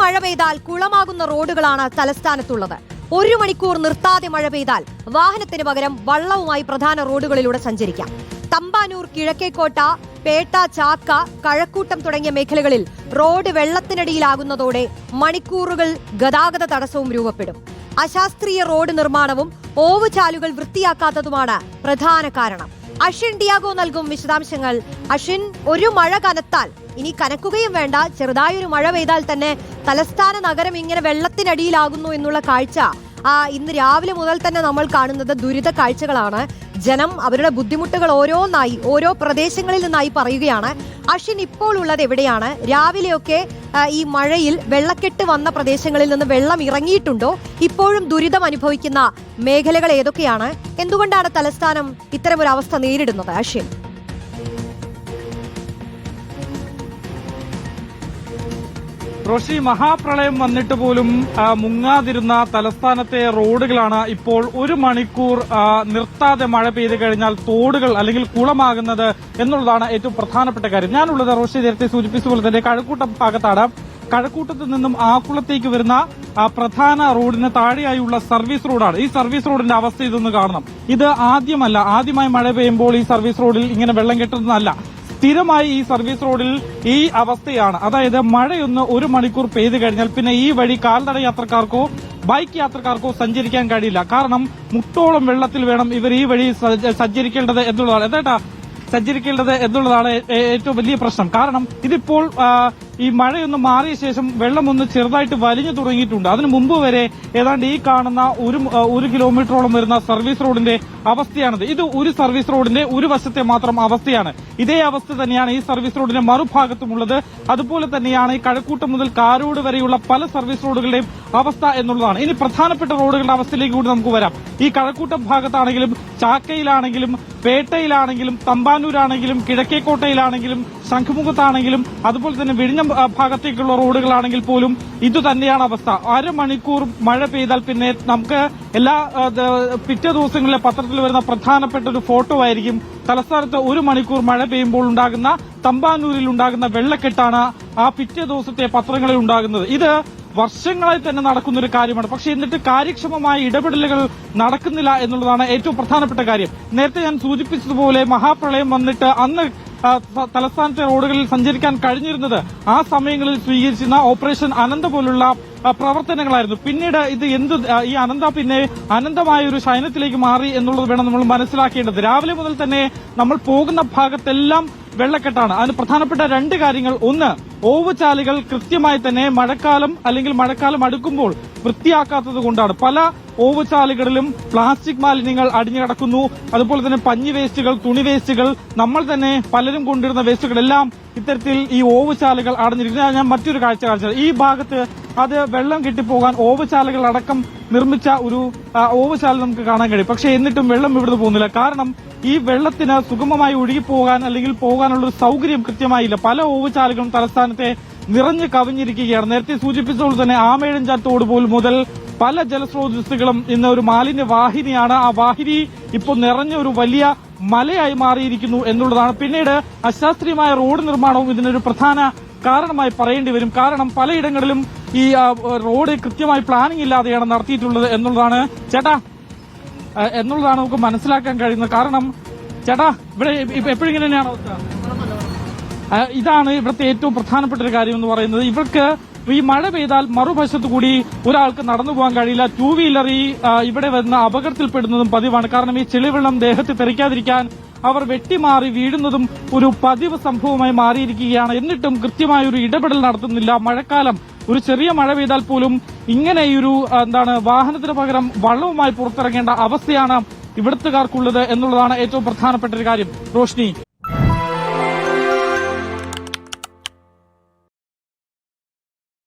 മഴ പെയ്താൽ കുളമാകുന്ന റോഡുകളാണ് തലസ്ഥാനത്തുള്ളത്. ഒരു മണിക്കൂർ നിർത്താതെ മഴ പെയ്താൽ വാഹനത്തിന് പകരം വള്ളവുമായി പ്രധാന റോഡുകളിലൂടെ സഞ്ചരിക്കാം. തമ്പാനൂർ കിഴക്കേക്കോട്ട പേട്ട ചാക്ക കഴക്കൂട്ടം തുടങ്ങിയ മേഖലകളിൽ റോഡ് വെള്ളത്തിനടിയിലാകുന്നതോടെ മണിക്കൂറുകൾ ഗതാഗത തടസ്സവും രൂപപ്പെടും. അശാസ്ത്രീയ റോഡ് നിർമ്മാണവും ഓവുചാലുകൾ വൃത്തിയാക്കാത്തതുമാണ് പ്രധാന കാരണം. അഷിൻ ഡിയാഗോ നൽകും വിശദാംശങ്ങൾ. അഷിൻ ഒരു മഴ കനത്താൽ. ഇനി കനക്കുകയും വേണ്ട. ചെറുതായൊരു മഴ പെയ്താൽ തന്നെ തലസ്ഥാന നഗരം ഇങ്ങനെ വെള്ളത്തിനടിയിലാകുന്നു എന്നുള്ള കാഴ്ച. ആ ഇന്ന് രാവിലെ മുതൽ തന്നെ നമ്മൾ കാണുന്നത് ദുരിത കാഴ്ചകളാണ്. ജനം അവരുടെ ബുദ്ധിമുട്ടുകൾ ഓരോന്നായി ഓരോ പ്രദേശങ്ങളിൽ നിന്നായി പറയുകയാണ്. അഷിൻ ഇപ്പോൾ ഉള്ളത് എവിടെയാണ്? രാവിലെയൊക്കെ ഈ മഴയിൽ വെള്ളക്കെട്ട് വന്ന പ്രദേശങ്ങളിൽ നിന്ന് വെള്ളം ഇറങ്ങിയിട്ടുണ്ടോ? ഇപ്പോഴും ദുരിതം അനുഭവിക്കുന്ന മേഖലകൾ ഏതൊക്കെയാണ്? എന്തുകൊണ്ടാണ് തലസ്ഥാനം ഇത്തരമൊരു അവസ്ഥ നേരിടുന്നത് അഷിൻ റോഷി മഹാപ്രളയം വന്നിട്ട് പോലും മുങ്ങാതിരുന്ന തലസ്ഥാനത്തെ റോഡുകളാണ് ഇപ്പോൾ ഒരു മണിക്കൂർ നിർത്താതെ മഴ പെയ്ത് കഴിഞ്ഞാൽ തോടുകൾ അല്ലെങ്കിൽ കുളമാകുന്നത് എന്നുള്ളതാണ് ഏറ്റവും പ്രധാനപ്പെട്ട കാര്യം. ഞാനുള്ളത് റോഷി നേരത്തെ സൂചിപ്പിച്ച പോലെ തന്നെ കഴക്കൂട്ടം ഭാഗത്താണ്. കഴക്കൂട്ടത്ത് നിന്നും ആക്കുളത്തേക്ക് വരുന്ന പ്രധാന റോഡിന് താഴെയായുള്ള സർവീസ് റോഡാണ്. ഈ സർവീസ് റോഡിന്റെ അവസ്ഥ ഇതൊന്ന് കാണണം. ഇത് ആദ്യമല്ല. ആദ്യമായി മഴ പെയ്യുമ്പോൾ ഈ സർവീസ് റോഡിൽ ഇങ്ങനെ വെള്ളം കെട്ടുന്നതല്ല. സ്ഥിരമായി ഈ സർവീസ് റോഡിൽ ഈ അവസ്ഥയാണ്. അതായത് മഴയൊന്ന് ഒരു മണിക്കൂർ പെയ്തു കഴിഞ്ഞാൽ പിന്നെ ഈ വഴി കാൽനട യാത്രക്കാർക്കോ ബൈക്ക് യാത്രക്കാർക്കോ സഞ്ചരിക്കാൻ കഴിയില്ല. കാരണം മുട്ടോളം വെള്ളത്തിൽ വേണം ഇവർ ഈ വഴി സഞ്ചരിക്കേണ്ടത് എന്നുള്ളതാണ്. എന്താ സഞ്ചരിക്കേണ്ടത് എന്നുള്ളതാണ് ഏറ്റവും വലിയ പ്രശ്നം. കാരണം ഇതിപ്പോൾ ഈ മഴയൊന്ന് മാറിയ ശേഷം വെള്ളം ഒന്ന് ചെറുതായിട്ട് വലിഞ്ഞു തുടങ്ങിയിട്ടുണ്ട്. അതിനു മുമ്പ് വരെ ഏതാണ്ട് ഈ കാണുന്ന ഒരു ഒരു കിലോമീറ്ററോളം വരുന്ന സർവീസ് റോഡിന്റെ അവസ്ഥയാണിത്. ഇത് ഒരു സർവീസ് റോഡിന്റെ ഒരു വശത്തെ മാത്രം അവസ്ഥയാണ്. ഇതേ അവസ്ഥ തന്നെയാണ് ഈ സർവീസ് റോഡിന്റെ മറുഭാഗത്തുമുള്ളത്. അതുപോലെ തന്നെയാണ് ഈ കഴക്കൂട്ടം മുതൽ കാരോട് വരെയുള്ള പല സർവീസ് റോഡുകളുടെയും അവസ്ഥ എന്നുള്ളതാണ്. ഇനി പ്രധാനപ്പെട്ട റോഡുകളുടെ അവസ്ഥയിലേക്ക് കൂടി നമുക്ക് വരാം. ഈ കഴക്കൂട്ടം ഭാഗത്താണെങ്കിലും ചാക്കയിലാണെങ്കിലും പേട്ടയിലാണെങ്കിലും തമ്പാനൂരാണെങ്കിലും കിഴക്കേക്കോട്ടയിലാണെങ്കിലും ശംഖുമുഖത്താണെങ്കിലും അതുപോലെ തന്നെ വിഴിഞ്ഞം ആ, ഭാഗത്തേക്കുള്ള റോഡുകളാണെങ്കിൽ പോലും ഇതുതന്നെയാണ് അവസ്ഥ. അരമണിക്കൂർ മഴ പെയ്താൽ പിന്നെ നമുക്ക് എല്ലാ പിറ്റേ ദിവസങ്ങളിലെ പത്രത്തിൽ വരുന്ന പ്രധാനപ്പെട്ട ഒരു ഫോട്ടോ ആയിരിക്കും. തലസ്ഥാനത്ത് ഒരു മണിക്കൂർ മഴ പെയ്യുമ്പോൾ ഉണ്ടാകുന്ന തമ്പാനൂരിൽ ഉണ്ടാകുന്ന വെള്ളക്കെട്ടാണ് ആ പിറ്റേ ദിവസത്തെ പത്രങ്ങളിൽ ഉണ്ടാകുന്നത്. ഇത് വർഷങ്ങളായി തന്നെ നടക്കുന്ന ഒരു കാര്യമാണ്. പക്ഷെ എന്നിട്ട് കാര്യക്ഷമമായ ഇടപെടലുകൾ നടക്കുന്നില്ല എന്നുള്ളതാണ് ഏറ്റവും പ്രധാനപ്പെട്ട കാര്യം. നേരത്തെ ഞാൻ സൂചിപ്പിച്ചതുപോലെ മഹാപ്രളയം വന്നിട്ട് അന്ന് തലസ്ഥാനത്തെ റോഡുകളിൽ സഞ്ചരിക്കാൻ കഴിഞ്ഞിരുന്നത് ആ സമയങ്ങളിൽ സ്വീകരിച്ചിരുന്ന ഓപ്പറേഷൻ അനന്ത പോലുള്ള പ്രവർത്തനങ്ങളായിരുന്നു. പിന്നീട് ഇത് എന്ത് ഈ അനന്ത പിന്നെ അനന്തമായ ഒരു ശയനത്തിലേക്ക് മാറി എന്നുള്ളത് വേണം നമ്മൾ മനസ്സിലാക്കേണ്ടത്. രാവിലെ മുതൽ തന്നെ നമ്മൾ പോകുന്ന ഭാഗത്തെല്ലാം വെള്ളക്കെട്ടാണ്. അതിന് പ്രധാനപ്പെട്ട രണ്ട് കാര്യങ്ങൾ. ഒന്ന് ഓവുചാലുകൾ കൃത്യമായി തന്നെ മഴക്കാലം അല്ലെങ്കിൽ മഴക്കാലം അടുക്കുമ്പോൾ വൃത്തിയാക്കാത്തത് കൊണ്ടാണ്. പല ഓവുചാലുകളിലും പ്ലാസ്റ്റിക് മാലിന്യങ്ങൾ അടിഞ്ഞു കിടക്കുന്നു. അതുപോലെ തന്നെ പഞ്ഞി വേസ്റ്റുകൾ തുണി വേസ്റ്റുകൾ നമ്മൾ തന്നെ പലരും കൊണ്ടിരുന്ന വേസ്റ്റുകളെല്ലാം ഇത്തരത്തിൽ ഈ ഓവുചാലുകൾ അടഞ്ഞിരിക്കുന്നത് ഞാൻ മറ്റൊരു കാഴ്ച കാണിച്ചത് ഈ ഭാഗത്ത് അത് വെള്ളം കെട്ടിപ്പോകാൻ ഓവുചാലുകൾ അടക്കം നിർമ്മിച്ച ഒരു ഓവുചാല നമുക്ക് കാണാൻ കഴിയും. പക്ഷേ എന്നിട്ടും വെള്ളം ഇവിടുന്ന് പോകുന്നില്ല. കാരണം ഈ വെള്ളത്തിന് സുഗമമായി ഒഴുകിപ്പോകാൻ അല്ലെങ്കിൽ പോകാനുള്ള ഒരു സൗകര്യം കൃത്യമായില്ല. പല ഓവുചാലുകളും തലസ്ഥാനത്തെ നിറഞ്ഞു കവിഞ്ഞിരിക്കുകയാണ്. നേരത്തെ സൂചിപ്പിച്ചതുപോലെ തന്നെ ആമേഴഞ്ചാത്തോട് പോലും മുതൽ പല ജലസ്രോതസ്സുകളും ഇന്ന് ഒരു മാലിന്യ വാഹിനിയാണ് ആ വാഹിനി ഇപ്പോൾ നിറഞ്ഞ ഒരു വലിയ മലയായി മാറിയിരിക്കുന്നു എന്നുള്ളതാണ്. പിന്നീട് അശാസ്ത്രീയമായ റോഡ് നിർമ്മാണവും ഇതിനൊരു പ്രധാന കാരണമായി പറയേണ്ടി വരും. കാരണം പലയിടങ്ങളിലും ഈ റോഡ് കൃത്യമായി പ്ലാനിംഗ് ഇല്ലാതെയാണ് നടത്തിയിട്ടുള്ളത് എന്നുള്ളതാണ്. ചേട്ടാ എന്നുള്ളതാണ് നമുക്ക് മനസ്സിലാക്കാൻ കഴിയുന്നത്. കാരണം ചേട്ടാ ഇവിടെ എപ്പോഴും ഇങ്ങനെ തന്നെയാണ്? ഇതാണ് ഇവിടുത്തെ ഏറ്റവും പ്രധാനപ്പെട്ട ഒരു കാര്യം എന്ന് പറയുന്നത്. ഇവർക്ക് ഈ മഴ പെയ്താൽ മറുവശത്ത് കൂടി ഒരാൾക്ക് നടന്നു പോകാൻ കഴിയില്ല. ടൂ വീലർ ഈ ഇവിടെ വരുന്ന അപകടത്തിൽപ്പെടുന്നതും പതിവാണ്. കാരണം ഈ ചെളിവെള്ളം ദേഹത്ത് തെറിക്കാതിരിക്കാൻ അവർ വെട്ടിമാറി വീഴുന്നതും ഒരു പതിവ് സംഭവമായി മാറിയിരിക്കുകയാണ്. എന്നിട്ടും കൃത്യമായ ഒരു ഇടപെടൽ നടത്തുന്നില്ല. മഴക്കാലം ഒരു ചെറിയ മഴ പെയ്താൽ പോലും ഇങ്ങനെ ഈ ഒരു എന്താണ് വാഹനത്തിന് പകരം വള്ളവുമായി പുറത്തിറങ്ങേണ്ട അവസ്ഥയാണ് ഇവിടുത്തുകാർക്കുള്ളത് എന്നുള്ളതാണ് ഏറ്റവും പ്രധാനപ്പെട്ട ഒരു കാര്യം. റോഷ്നി